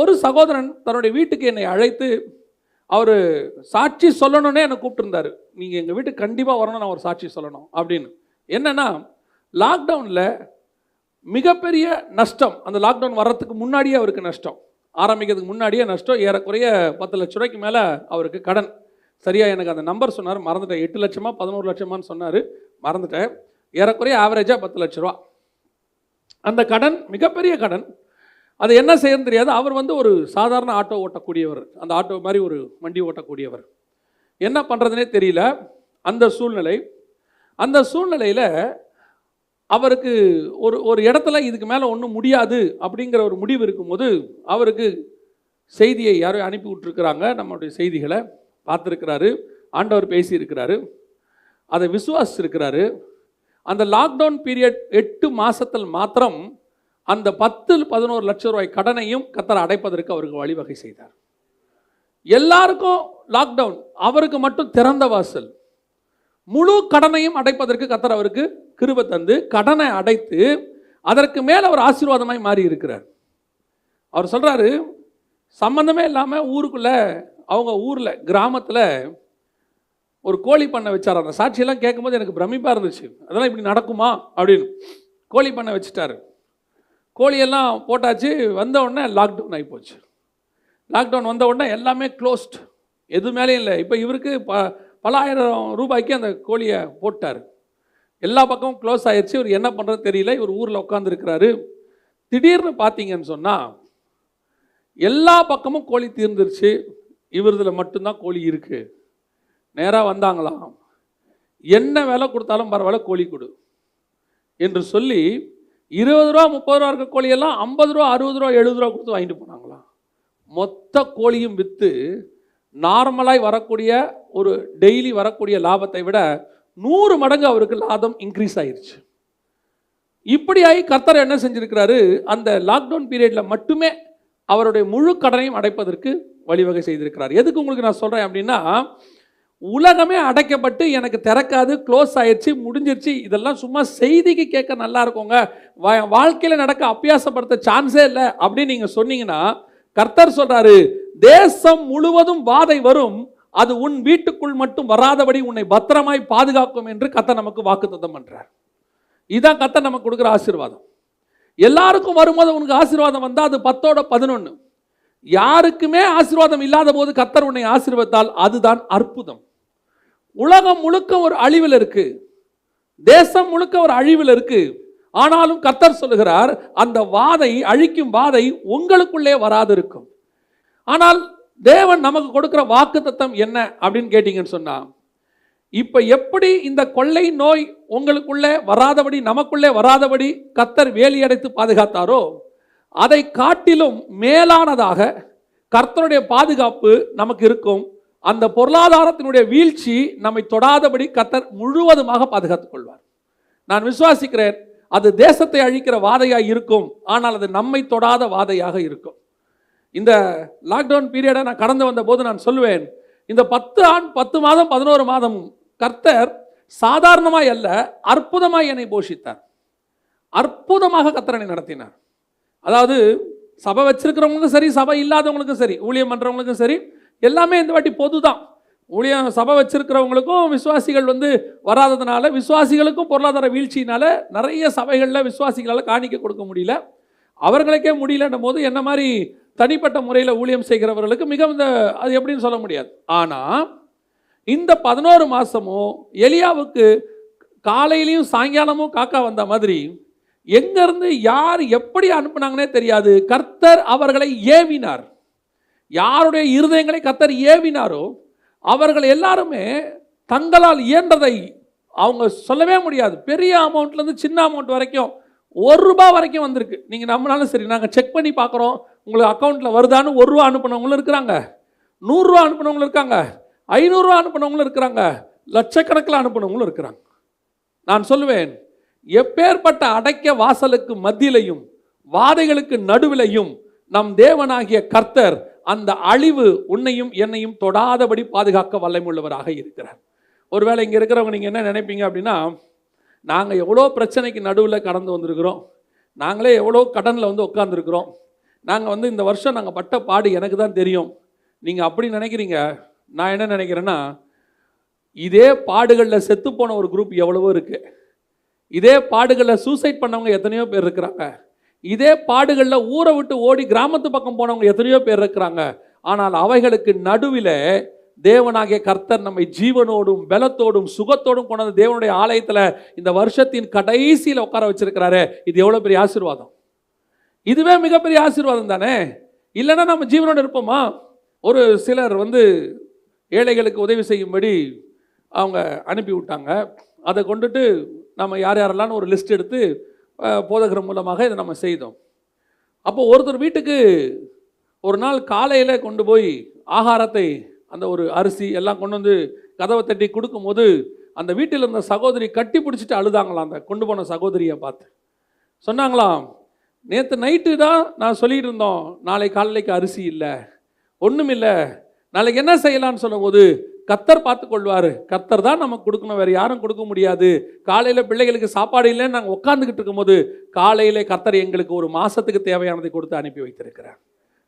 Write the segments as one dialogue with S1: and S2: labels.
S1: ஒரு சகோதரன் தன்னுடைய வீட்டுக்கு என்னை அழைத்து அவர் சாட்சி சொல்லணும்னே என்னை கூப்பிட்டுருந்தாரு. நீங்கள் எங்கள் வீட்டுக்கு கண்டிப்பாக வரணும் நான் ஒரு சாட்சி சொல்லணும் அப்படின்னு. என்னென்னா லாக்டவுனில் மிகப்பெரிய நஷ்டம் அந்த லாக்டவுன் வர்றதுக்கு முன்னாடியே அவருக்கு நஷ்டம். ஆரம்பிக்கிறதுக்கு முன்னாடியே நஷ்டம் ஏறக்குறைய பத்து லட்ச ரூபாய்க்கு மேலே அவருக்கு கடன். சரியாக எனக்கு அந்த நம்பர் சொன்னார் மறந்துட்டேன். எட்டு லட்சமா பதினோரு லட்சமான்னு சொன்னார் மறந்துட்டேன். ஏறக்குறைய ஆவரேஜாக பத்து லட்ச ரூபா. அந்த கடன் மிகப்பெரிய கடன் அது என்ன செய்யணும் தெரியாது. அவர் வந்து ஒரு சாதாரண ஆட்டோ ஓட்டக்கூடியவர். அந்த ஆட்டோ மாதிரி ஒரு வண்டி ஓட்டக்கூடியவர். என்ன பண்ணுறதுனே தெரியல. அந்த சூழ்நிலை. அந்த சூழ்நிலையில் அவருக்கு ஒரு ஒரு இடத்துல இதுக்கு மேலே ஒன்றும் முடியாது அப்படிங்கிற ஒரு முடிவு இருக்கும்போது அவருக்கு செய்தியை யாரோ அனுப்பி விட்டுருக்குறாங்க. நம்மளுடைய செய்திகளை பார்த்துருக்கிறாரு. ஆண்டவர் பேசியிருக்கிறாரு. அதை விசுவாசிச்சிருக்கிறாரு. அந்த லாக்டவுன் பீரியட் எட்டு மாதத்தில் மாத்திரம் அந்த பத்து பதினோரு லட்சம் ரூபாய் கடனையும் கத்தர் அடைப்பதற்கு அவருக்கு வழிவகை செய்தார். எல்லாருக்கும் லாக்டவுன் அவருக்கு மட்டும் திறந்த வாசல். முழு கடனையும் அடைப்பதற்கு கத்தர் அவருக்கு கிருப தந்து கடனை அடைத்து அதற்கு மேல் அவர் ஆசீர்வாதமாய் மாறி இருக்கிறார் அவர் சொல்கிறாரு சம்பந்தமே இல்லாமல் ஊருக்குள்ளே அவங்க ஊரில் கிராமத்தில் ஒரு கோழி பண்ணை வச்சார். அந்த சாட்சியெல்லாம் கேட்கும்போது எனக்கு பிரமிப்பாக இருந்துச்சு. அதெல்லாம் இப்படி நடக்குமா அப்படின்னு கோழி பண்ணை வச்சுட்டாரு. கோழியெல்லாம் போட்டாச்சு வந்த உடனே லாக்டவுன் ஆகிப்போச்சு லாக்டவுன் வந்த உடனே எல்லாமே க்ளோஸ்ட் எது மேலேயும் இல்லை. இப்போ இவருக்கு ப பல ஆயிரம் ரூபாய்க்கு அந்த கோழியை போட்டார். எல்லா பக்கமும் க்ளோஸ் ஆயிடுச்சு இவர் என்ன பண்ணுறது தெரியல. இவர் ஊரில் உட்காந்துருக்கிறாரு திடீர்னு பார்த்தீங்கன்னு சொன்னால் எல்லா பக்கமும் கோழி தீர்ந்துருச்சு. இவரதில் மட்டும்தான் கோழி இருக்குது நேராக வந்தாங்களாம். என்ன விலை கொடுத்தாலும் பரவாயில்ல கோழி கொடு. என்று சொல்லி இருபது ரூபா முப்பது ரூபா இருக்க கோழியெல்லாம் ஐம்பது ரூபா அறுபது ரூபா எழுபது ரூபா கொடுத்து வாங்கிட்டு போனாங்களாம். மொத்த கோழியும் விற்று நார்மலாக வரக்கூடிய ஒரு டெய்லி வரக்கூடிய லாபத்தை விட நூறு மடங்கு அவருக்கு லாபம் இன்க்ரீஸ் ஆயிருச்சு. இப்படியாகி கர்த்தர் என்ன செஞ்சுருக்கிறாரு? அந்த லாக்டவுன் பீரியடில் மட்டுமே அவருடைய முழு கடனையும் அடைப்பதற்கு வழிவகை செய்திருக்கிறார். எதுக்கு உங்களுக்கு நான் சொல்கிறேன் அப்படின்னா உலகமே அடைக்கப்பட்டு எனக்கு திறக்காது க்ளோஸ் ஆயிடுச்சு முடிஞ்சிருச்சு. இதெல்லாம் சும்மா செய்திக்கு கேட்க நல்லா இருக்குங்க. வாழ்க்கையில் நடக்க அபியாசப்படுத்த சான்ஸே இல்லை. அப்படின்னு நீங்கள் சொன்னீங்கன்னா கர்த்தர் சொல்கிறாரு தேசம் முழுவதும் வாதை வரும். அது உன் வீட்டுக்குள் மட்டும் வராதபடி உன்னை பத்திரமாய் பாதுகாக்கும் என்று கத்தை நமக்கு வாக்குத்தத்தம் பண்ணுறார் இதுதான் கத்தை நமக்கு கொடுக்குற ஆசீர்வாதம். எல்லாருக்கும் வரும்போது உனக்கு ஆசீர்வாதம் வந்தால் அது பத்தோட பதினொன்று யாருக்குமே ஆசீர்வாதம் இல்லாத போது கர்த்தர் உன்னை ஆசீர்வத்தால் அதுதான் அற்புதம். உலகம் முழுக்க ஒரு அழிவில் இருக்கு. தேசம் முழுக்க ஒரு அழிவில் இருக்கு. ஆனாலும் கர்த்தர் சொல்லுகிறார் அந்த வாதை அழிக்கும் வாதை உங்களுக்குள்ளே வராதிருக்கும். ஆனால் தேவன் நமக்கு கொடுக்குற வாக்கு தத்தம் என்ன அப்படின்னு கேட்டீங்கன்னு சொன்னா இப்ப எப்படி இந்த கொள்ளை நோய் உங்களுக்குள்ளே வராதபடி நமக்குள்ளே வராதபடி கத்தர் வேலியடைத்து பாதுகாத்தாரோ அதை காட்டிலும் மேலானதாக கர்த்தருடைய பாதுகாப்பு நமக்கு இருக்கும். அந்த பொருளாதாரத்தினுடைய வீழ்ச்சி நம்மை தொடாதபடி கத்தர் முழுவதுமாக பாதுகாத்துக் கொள்வார். நான் விசுவாசிக்கிறேன் அது தேசத்தை அழிக்கிற வாதையாக இருக்கும் ஆனால் அது நம்மை தொடாத வாதையாக இருக்கும். இந்த லாக்டவுன் பீரியடை நான் கடந்து வந்த போது நான் சொல்லுவேன் இந்த பத்து ஆண் பத்து மாதம் பதினோரு மாதம் கர்த்தர் சாதாரணமாக அல்ல அற்புதமாக என்னை போஷித்தார். அற்புதமாக கர்த்தரனை நடத்தினார். அதாவது சபை வச்சிருக்கிறவங்களுக்கும் சரி சபை இல்லாதவங்களுக்கும் சரி ஊழியம் பண்ணுறவங்களுக்கும் சரி எல்லாமே இந்த வாட்டி பொது தான் ஊழியம் சபை வச்சிருக்கிறவங்களுக்கும் விசுவாசிகள் வந்து வராததுனால விசுவாசிகளுக்கும் பொருளாதார வீழ்ச்சியினால நிறைய சபைகளில் விசுவாசிகளால் காணிக்க கொடுக்க முடியல. அவர்களுக்கே முடியலன்னும் போது என்ன மாதிரி தனிப்பட்ட முறையில் ஊழியம் செய்கிறவர்களுக்கு மிக இந்த அது எப்படின்னு சொல்ல முடியாது. ஆனால் இந்த பதினோரு மாதமும் எலியாவுக்கு காலையிலையும் சாயங்காலமும் காக்கா வந்த மாதிரி எங்கேருந்து யார் எப்படி அனுப்புனாங்கன்னே தெரியாது. கர்த்தர் அவர்களை ஏவினார். யாருடைய இருதயங்களை கத்தர் ஏவினாரோ அவர்கள் எல்லாருமே தங்களால் இயன்றதை அவங்க சொல்லவே முடியாது. பெரிய அமௌண்ட்லேருந்து சின்ன அமௌண்ட் வரைக்கும் ஒரு ரூபா வரைக்கும் வந்திருக்கு. நீங்கள் நம்மளாலும் சரி நாங்கள் செக் பண்ணி பார்க்குறோம். உங்களுக்கு அக்கௌண்ட்டில் வருதான்னு ஒரு ரூபா அனுப்புனவங்களும் இருக்கிறாங்க. நூறுரூவா அனுப்புனவங்களும் இருக்காங்க. ஐநூறுரூவா அனுப்புனவங்களும் இருக்கிறாங்க. லட்சக்கணக்கில் அனுப்பினவங்களும் இருக்கிறாங்க. நான் சொல்லுவேன் எப்பேற்பட்ட அடைக்க வாசலுக்கு மத்தியிலையும் வாதைகளுக்கு நடுவிலையும் நம் தேவனாகிய கர்த்தர் அந்த அழிவு உன்னையும் என்னையும் தொடாதபடி பாதுகாக்க வல்லமையுள்ளவராக இருக்கிறார். ஒருவேளை இங்கே இருக்கிறவங்க நீங்கள் என்ன நினைப்பீங்க அப்படின்னா நாங்கள் எவ்வளோ பிரச்சனைக்கு நடுவில் கடந்து வந்திருக்கிறோம் நாங்களே எவ்வளோ கடனில் வந்து உட்காந்துருக்குறோம் நாங்கள் வந்து இந்த வருஷம் நாங்கள் பட்ட பாடு எனக்கு தான் தெரியும். நீங்கள் அப்படி நினைக்கிறீங்க? நான் என்ன நினைக்கிறேன்னா இதே பாடுகளில் செத்துப்போன ஒரு குரூப் எவ்வளவோ இருக்குது இதே பாடுகளில் சூசைட் பண்ணவங்க எத்தனையோ பேர் இருக்கிறாங்க. இதே பாடுகளில் ஊரை விட்டு ஓடி கிராமத்து பக்கம் போனவங்க எத்தனையோ பேர் இருக்கிறாங்க. ஆனால் அவைகளுக்கு நடுவில் தேவனாகிய கர்த்தர் நம்மை ஜீவனோடும் பலத்தோடும் சுகத்தோடும் கொண்டு வந்து தேவனுடைய ஆலயத்தில் இந்த வருஷத்தின் கடைசியில் உட்கார வச்சிருக்கிறாரு. இது எவ்வளோ பெரிய ஆசீர்வாதம்? இதுவே மிகப்பெரிய ஆசீர்வாதம் தானே? இல்லைன்னா நம்ம ஜீவனோடு இருப்போமா? ஒரு சிலர் வந்து ஏழைகளுக்கு உதவி செய்யும்படி அவங்க அனுப்பி விட்டாங்க அதை கொண்டுட்டு நம்ம யார் யாரெல்லாம் ஒரு லிஸ்ட் எடுத்து போதகர் மூலமாக இதை நம்ம செய்தோம். அப்போ ஒருத்தர் வீட்டுக்கு ஒரு நாள் காலையில் கொண்டு போய் ஆகாரத்தை அந்த ஒரு அரிசி எல்லாம் கொண்டு வந்து கதவை தட்டி கொடுக்கும்போது அந்த வீட்டில் இருந்த சகோதரி கட்டி பிடிச்சிட்டு அழுதாங்களாம் அந்த கொண்டு போன சகோதரியை பார்த்து. சொன்னாங்களாம் நேற்று நைட்டு தான் நான் சொல்லிட்டு இருந்தோம் நாளை காலைக்கு அரிசி இல்லை ஒன்றும் இல்லை நாளைக்கு என்ன செய்யலான்னு சொல்லும்போது கத்தர் பார்த்து கொள்வார் கத்தர் தான் நமக்கு கொடுக்கணும். வேறு யாரும் கொடுக்க முடியாது. காலையில் பிள்ளைகளுக்கு சாப்பாடு இல்லைன்னு நாங்கள் உட்காந்துக்கிட்டு இருக்கும்போது காலையில் கத்தர் எங்களுக்கு ஒரு மாதத்துக்கு தேவையானதை கொடுத்து அனுப்பி வைத்திருக்கிறார்.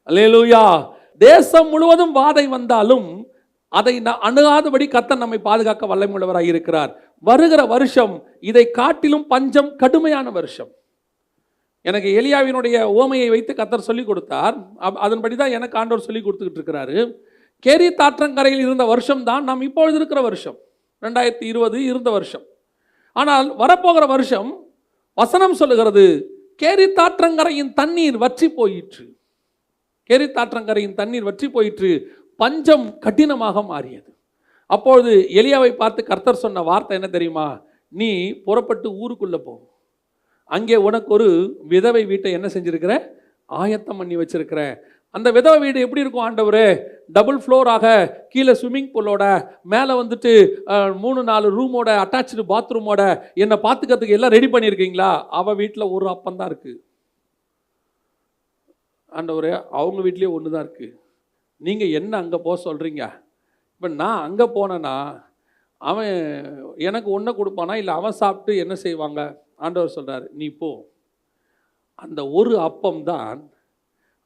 S1: அல்லேலூயா தேசம் முழுவதும் வாதை வந்தாலும் அதை நான் அணுகாதபடி கத்தர் நம்மை பாதுகாக்க வல்லமுள்ளவராக இருக்கிறார். வருகிற வருஷம் இதை காட்டிலும் பஞ்சம் கடுமையான வருஷம். எனக்கு எலியாவினுடைய ஓமையை வைத்து கத்தர் சொல்லி கொடுத்தார். அப்- அதன்படி தான் எனக்கு ஆண்டவர் சொல்லி கொடுத்துக்கிட்டு இருக்கிறாரு. கேரி தாற்றங்கரையில் இருந்த வருஷம் தான் நாம் இப்பொழுது இருக்கிற வருஷம். ரெண்டாயிரத்தி இருபது இருந்த வருஷம். ஆனால் வரப்போகிற வருஷம் வசனம் சொல்லுகிறது கேரி தாற்றங்கரையின் தண்ணீர் வற்றி போயிற்று. கேரி தாற்றங்கரையின் தண்ணீர் வற்றி போயிற்று. பஞ்சம் கடினமாக மாறியது. அப்பொழுது எலியாவை பார்த்து கர்த்தர் சொன்ன வார்த்தை என்ன தெரியுமா? நீ புறப்பட்டு ஊருக்குள்ளே போ. அங்கே உனக்கு ஒரு விதவை வீட்டை என்ன செஞ்சுருக்கிற? ஆயத்தம் பண்ணி வச்சிருக்கிற. அந்த விதவை வீடு எப்படி இருக்கும் ஆண்டவர்? டபுள் ஃப்ளோராக கீழே ஸ்விம்மிங் பூலோட மேலே வந்துட்டு மூணு நாலு ரூமோட அட்டாச்சு பாத்ரூமோட என்னை பார்த்துக்கிறதுக்கு எல்லாம் ரெடி பண்ணியிருக்கீங்களா? அவள் வீட்டில் ஒரு அப்பம் தான் இருக்குது ஆண்டவரே அவங்க வீட்லேயே ஒன்று தான் இருக்குது நீங்கள் என்ன அங்கே போக சொல்கிறீங்க இப்போ நான் அங்கே போனேன்னா அவன் எனக்கு ஒன்றை கொடுப்பானா? இல்லை அவன் சாப்பிட்டு என்ன செய்வாங்க? ஆண்டவர் சொல்கிறார் நீ போ. அந்த ஒரு அப்பம் தான்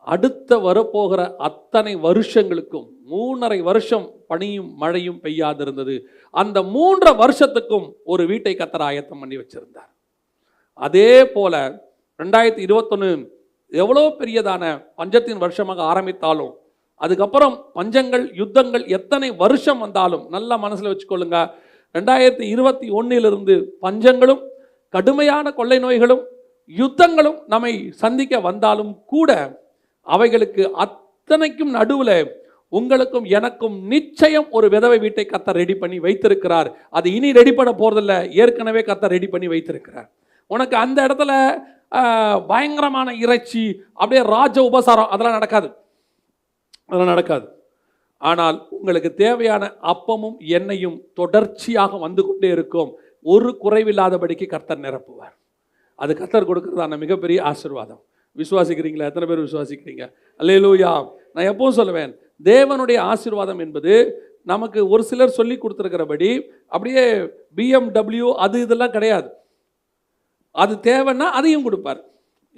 S1: அடுத்த வரப்போகிற அத்தனை வருஷங்களுக்கும் மூணரை வருஷம் பனியும் மழையும் பெய்யாதிருந்தது. அந்த மூன்றரை வருஷத்துக்கும் ஒரு வீட்டை கத்தர் ஆயத்தம் பண்ணி வச்சிருந்தார். அதே போல ரெண்டாயிரத்தி இருபத்தொன்று எவ்வளோ பெரியதான பஞ்சத்தின் வருஷமாக ஆரம்பித்தாலும் அதுக்கப்புறம் பஞ்சங்கள் யுத்தங்கள் எத்தனை வருஷம் வந்தாலும் நல்லா மனசில் வச்சுக்கொள்ளுங்க. ரெண்டாயிரத்தி இருபத்தி ஒன்னிலிருந்து பஞ்சங்களும் கடுமையான கொள்ளை நோய்களும் யுத்தங்களும் நம்மை சந்திக்க வந்தாலும் கூட அவைகளுக்கு அத்தனைக்கும் நடுவில் உங்களுக்கும் எனக்கும் நிச்சயம் ஒரு விதவை வீட்டை கத்த ரெடி பண்ணி வைத்திருக்கிறார். அது இனி ரெடி பண்ண போகிறதில்ல ஏற்கனவே கத்த ரெடி பண்ணி வைத்திருக்கிறார். உனக்கு அந்த இடத்துல பயங்கரமான இறைச்சி அப்படியே ராஜ உபசாரம் அதெல்லாம் நடக்காது. அதெல்லாம் நடக்காது. ஆனால் உங்களுக்கு தேவையான அப்பமும் எண்ணெயும் தொடர்ச்சியாக வந்து கொண்டே இருக்கும். ஒரு குறைவில்லாதபடிக்கு கர்த்தர் நிரப்புவார். அது கர்த்தர் கொடுக்கறதான மிகப்பெரிய ஆசீர்வாதம். விசுவாசிக்கிறீங்களா? எத்தனை பேர் விசுவாசிக்கிறீங்க? அல்லையிலூயா நான் எப்பவும் சொல்லுவேன் தேவனுடைய ஆசீர்வாதம் என்பது நமக்கு ஒரு சிலர் சொல்லி கொடுத்துருக்கிறபடி அப்படியே பிஎம்டபிள்யூ அது இதெல்லாம் கிடையாது. அது தேவைன்னா அதையும் கொடுப்பார்.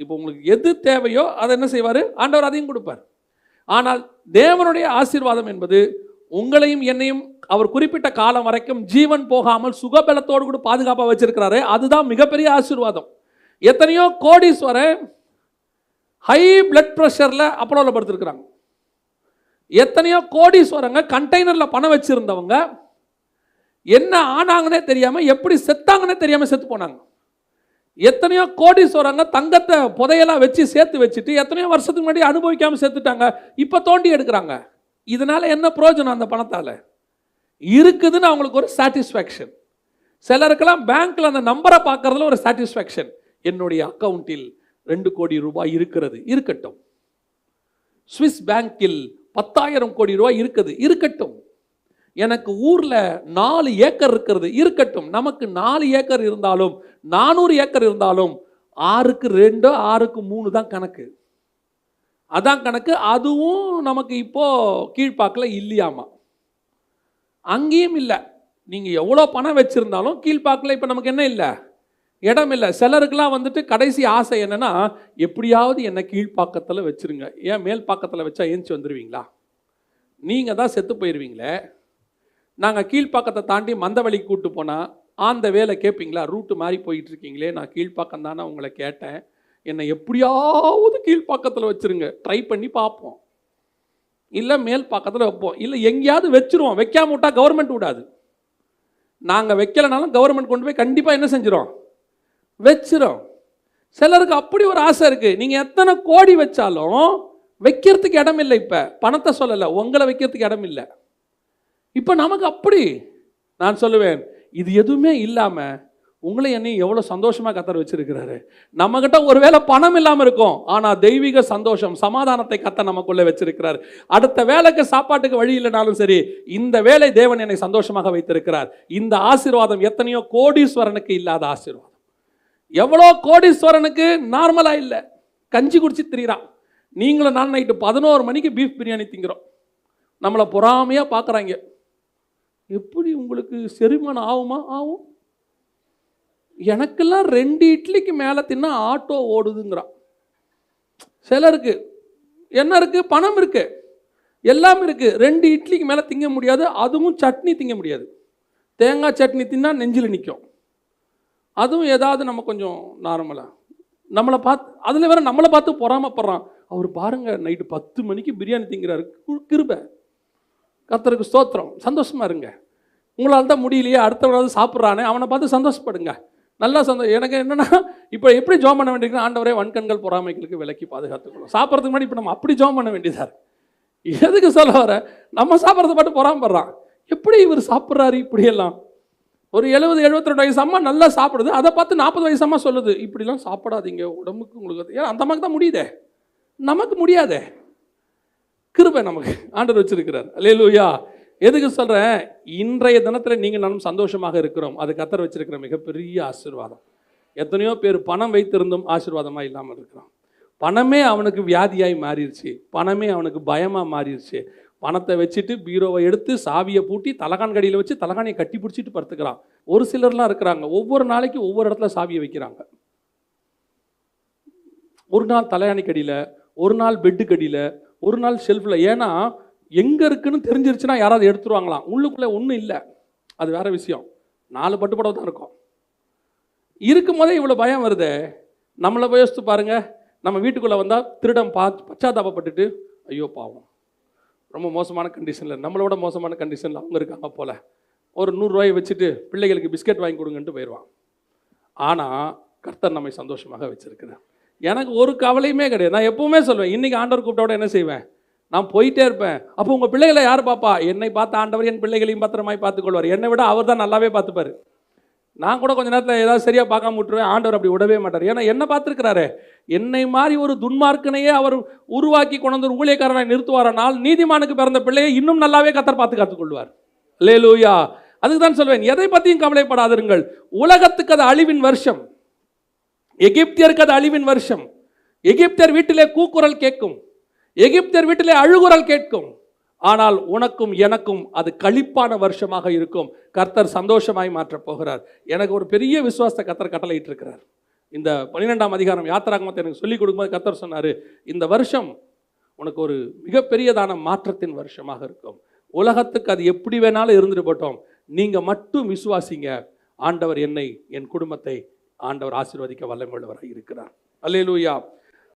S1: இப்போ உங்களுக்கு எது தேவையோ அதை என்ன செய்வார்? ஆண்டவர் அதையும் கொடுப்பார். ஆனால் தேவனுடைய ஆசீர்வாதம் என்பது உங்களையும் என்னையும் அவர் குறிப்பிட்ட காலம் வரைக்கும் ஜீவன் போகாமல் சுகபலத்தோடு கூட பாதுகாப்பாக வச்சிருக்கிறாரு அதுதான் மிகப்பெரிய ஆசீர்வாதம். எத்தனையோ கோடீஸ்வரன் ஹை பிளட் ப்ரெஷரில் அப்போலோவில் படுத்துருக்குறாங்க. எத்தனையோ கோடீஸ்வரங்க கண்டெய்னரில் பணம் வச்சுருந்தவங்க என்ன ஆனாங்கன்னே தெரியாமல் எப்படி செத்தாங்கன்னே தெரியாமல் செத்து போனாங்க. எத்தனையோ கோடீஸ்வரங்க தங்கத்தை புதையெல்லாம் வச்சு சேர்த்து வச்சுட்டு எத்தனையோ வருஷத்துக்கு முன்னாடி அனுபவிக்காமல் செத்துட்டாங்க இப்போ தோண்டி எடுக்கிறாங்க. இதனால் என்ன பிரயோஜனம் அந்த பணத்தால்? இருக்குதுன்னு அவங்களுக்கு ஒரு சாட்டிஸ்ஃபேக்ஷன் சிலருக்கெல்லாம் பேங்க்கில் அந்த நம்பரை பார்க்கறதுல ஒரு சாட்டிஸ்ஃபேக்ஷன் என்னுடைய அக்கௌண்ட்டில் ரெண்டு கோடி ரூபாய் இருக்கிறது. இருக்கட்டும். சுவிஸ் பேங்கில் பத்தாயிரம் கோடி ரூபாய் இருக்குது. இருக்கட்டும். எனக்கு ஊரில் நாலு ஏக்கர் இருக்கிறது. இருக்கட்டும். நமக்கு நாலு ஏக்கர் இருந்தாலும் நானூறு ஏக்கர் இருந்தாலும் ஆறுக்கு ரெண்டோ ஆறுக்கு மூணு தான் கணக்கு. அதான் கணக்கு. அதுவும் நமக்கு இப்போ கீழ்ப்பாக்கில் இல்லையாமா? அங்கேயும் இல்லை. நீங்கள் எவ்வளோ பணம் வச்சுருந்தாலும் கீழ்ப்பாக்கில். இப்போ நமக்கு என்ன இல்லை? இடம் இல்லை சிலருக்கெல்லாம் வந்துட்டு கடைசி ஆசை என்னன்னா எப்படியாவது என்னை கீழ்ப்பாக்கத்தில் வச்சிருங்க. ஏன் மேல் பாக்கத்தில் வச்சா ஏஞ்சி வந்துடுவீங்களா நீங்கள் தான் செத்து போயிடுவீங்களே நாங்கள் கீழ்ப்பாக்கத்தை தாண்டி மந்தவழிக்கு கூப்பிட்டு போனால் அந்த வேலை கேட்பீங்களா ரூட்டு மாறி போயிட்டு இருக்கீங்களே நான் கீழ்ப்பாக்கம் தானே உங்களை கேட்டேன். என்னை எப்படியாவது கீழ்ப்பாக்கத்தில் வச்சிருங்க. ட்ரை பண்ணி பார்ப்போம். இல்லை மேல் பக்கத்தில் வைப்போம். இல்லை எங்கேயாவது வச்சிருவோம். வைக்காம விட்டால் கவர்மெண்ட் விடாது. நாங்கள் வைக்கலைனாலும் கவர்மெண்ட் கொண்டு போய் கண்டிப்பாக என்ன செஞ்சிடும் வச்சிரும். சிலருக்கு அப்படி ஒரு ஆசை இருக்குது நீங்கள் எத்தனை கோடி வச்சாலும் வைக்கிறதுக்கு இடம் இல்லை இப்போ. பணத்தை சொல்லலை. உங்களை வைக்கிறதுக்கு இடம் இல்லை. இப்போ நமக்கு அப்படி. நான் சொல்லுவேன். இது எதுவுமே இல்லாமல் உங்களை என்னையும் எவ்வளோ சந்தோஷமாக கத்தர் வச்சிருக்கிறாரு. நம்மக்கிட்ட ஒருவேளை பணம் இல்லாமல் இருக்கும். ஆனால் தெய்வீக சந்தோஷம் சமாதானத்தை கத்த நமக்குள்ளே வச்சிருக்கிறார். அடுத்த வேலைக்கு சாப்பாட்டுக்கு வழி இல்லைனாலும் சரி இந்த வேலை தேவன் என்னை சந்தோஷமாக வைத்திருக்கிறார். இந்த ஆசீர்வாதம் எத்தனையோ கோடீஸ்வரனுக்கு இல்லாத ஆசீர்வாதம். எவ்வளோ கோடீஸ்வரனுக்கு நார்மலாக இல்லை. கஞ்சி குடிச்சு திரியிறான். நீங்களும் நான் நைட்டு பதினோரு மணிக்கு பீஃப் பிரியாணி திங்கிறோம். நம்மளை பொறாமையாக பார்க்குறாங்க எப்படி உங்களுக்கு செரிமானம் ஆகுமா? ஆகும். எனக்கெல்லாம் ரெண்டு இட்லிக்கு மேலே தின்னா ஆட்டோ ஓடுதுங்கிறான். சிலருக்கு என்ன இருக்குது பணம் இருக்குது எல்லாம் இருக்குது ரெண்டு இட்லிக்கு மேலே திங்க முடியாது. அதுவும் சட்னி திங்க முடியாது. தேங்காய் சட்னி தின்னா நெஞ்சில் நிற்கும் அதுவும் ஏதாவது நம்ம கொஞ்சம் நார்மலாக நம்மளை பார்த்து அதில் வேற நம்மளை பார்த்து பொறாமப்படுறான். அவர் பாருங்கள் நைட்டு பத்து மணிக்கு பிரியாணி திங்கிறாரு. கு- கிருபை. கர்த்தருக்கு ஸ்தோத்திரம். சந்தோஷமாக இருங்க. உங்களால் தான் முடியலையே அடுத்தவனாவது சாப்பிட்றானே அவனை பார்த்து சந்தோஷப்படுங்க. நல்லா சந்தோ எனக்கு என்னென்னா இப்போ எப்படி ஜோம் பண்ண வேண்டியிருக்குன்னா ஆண்டவரே வன்கண்கள் பொறாமைகளுக்கு விலக்கி பாதுகாத்துக்கணும். சாப்பிட்றதுக்கு முன்னாடி இப்போ நம்ம அப்படி ஜோம் பண்ண வேண்டியதாக எதுக்கு சொல்ல வர? நம்ம சாப்பிட்றத மட்டும் பொறாமப்படுறான். எப்படி இவர் சாப்பிட்றாரு இப்படியெல்லாம்? ஒரு எழுபது எழுபத்தி ரெண்டு வயசு அம்மா நல்லா சாப்பிடுது. அதை பார்த்து நாற்பது வயசு அம்மா சொல்லுது இப்படிலாம் சாப்பிடாதீங்க உடம்புக்கு உங்களுக்கு ஏன்னா அந்த அம்மாக்கு தான் முடியுதே? நமக்கு முடியாதே? கிருபை நமக்கு. ஆண்டர் வச்சிருக்கிறார். அல்லேலூயா எதுக்கு சொல்கிறேன் இன்றைய தினத்தில் நீங்கள் நானும் சந்தோஷமாக இருக்கிறோம். அது கத்தர் வச்சிருக்கிற மிகப்பெரிய ஆசீர்வாதம். எத்தனையோ பேர் பணம் வைத்திருந்தும் ஆசீர்வாதமாக இல்லாமல் இருக்கிறான். பணமே அவனுக்கு வியாதியாய் மாறிடுச்சு. பணமே அவனுக்கு பயமாக மாறிடுச்சு. பணத்தை வச்சுட்டு பீரோவை எடுத்து சாவியை பூட்டி தலகான் கடியில் வச்சு தலகானியை கட்டி பிடிச்சிட்டு படுத்துக்கிறான். ஒரு சிலர்லாம் இருக்கிறாங்க. ஒவ்வொரு நாளைக்கு ஒவ்வொரு இடத்துல சாவியை வைக்கிறாங்க. ஒரு நாள் தலையாணி கடியில் ஒரு நாள் பெட்டு கடியில் ஒரு நாள் ஷெல்ஃபில் ஏன்னா எங்கே இருக்குன்னு தெரிஞ்சிருச்சுன்னா யாராவது எடுத்துருவாங்களாம். உள்ளுக்குள்ளே ஒன்றும் இல்லை. அது வேற விஷயம். நாலு பட்டுப்படவை தான் இருக்கும். இருக்கும் போதே இவ்வளோ பயம் வருதே. நம்மளை போய் யோசித்து பாருங்கள் நம்ம வீட்டுக்குள்ளே வந்தால் திருடம் பா பச்சாதாபப்பட்டுட்டு ஐயோ பாவம். ரொம்ப மோசமான கண்டிஷனில் நம்மளோட மோசமான கண்டிஷனில் அவங்க இருக்காங்க போல். ஒரு நூறுரூவாயை வச்சுட்டு பிள்ளைகளுக்கு பிஸ்கட் வாங்கி கொடுங்கன்ட்டு போயிடுவான் ஆனால் கர்த்தர் நம்மை சந்தோஷமாக வச்சுருக்குறேன் எனக்கு ஒரு கவலையுமே கிடையாது. நான் எப்பவுமே சொல்வேன் இன்றைக்கி ஆண்டவர் கூப்பிட்டோட என்ன செய்வேன்? நான் போயிட்டே இருப்பேன். அப்போ உங்கள் பிள்ளைகளை யார் பார்ப்பா? என்னை பார்த்த ஆண்டவர் என் பிள்ளைகளையும் பத்திரமாய் பார்த்துக்கொள்வார். என்னை விட அவர் தான் நல்லாவே பார்த்துப்பாரு. நான் கூட கொஞ்ச நேரத்தில் ஏதாவது சரியாக பார்க்காம விட்டுருவேன். ஆண்டவர் அப்படி விடவே மாட்டார். ஏன்னா என்ன பார்த்துருக்கிறாரு என்னை மாதிரி ஒரு துன்மார்க்கனையே அவர் உருவாக்கி கொண்டு வந்து ஊழியக்காரனை நிறுத்துவாரனால் நீதிமானுக்கு பிறந்த பிள்ளையை இன்னும் நல்லாவே கத்தர் பார்த்து காத்துக்கொள்வார். லேலூயா அதுக்கு தான் சொல்வேன் எதை பற்றியும் கவலைப்படாதிருங்கள். உலகத்துக்கு அது அழிவின் வருஷம். எகிப்தியருக்கு அது அழிவின் வருஷம். எகிப்தியர் வீட்டிலே கூக்குரல் கேட்கும். எகிப்தியர் வீட்டிலே அழுகுரல் கேட்கும். ஆனால் உனக்கும் எனக்கும் அது களிப்பான வருஷமாக இருக்கும். கர்த்தர் சந்தோஷமாய் மாற்றப் போகிறார். எனக்கு ஒரு பெரிய விசுவாசத்தை கர்த்தர் கட்டளையிட்டு இருக்கிறார் இந்த பன்னிரெண்டாம் அதிகாரம் யாத்திராகமத்தை எனக்கு சொல்லிக் கொடுக்கும்போது கர்த்தர் சொன்னார் இந்த வருஷம் உனக்கு ஒரு மிகப்பெரியதான மாற்றத்தின் வருஷமாக இருக்கும். உலகத்துக்கு அது எப்படி வேணாலும் இருந்துட்டு போட்டோம். நீங்கள் மட்டும் விசுவாசிங்க. ஆண்டவர் என்னை என் குடும்பத்தை ஆண்டவர் ஆசீர்வதிக்க வல்லமுள்ளவராக இருக்கிறார். அல்லேலூயா.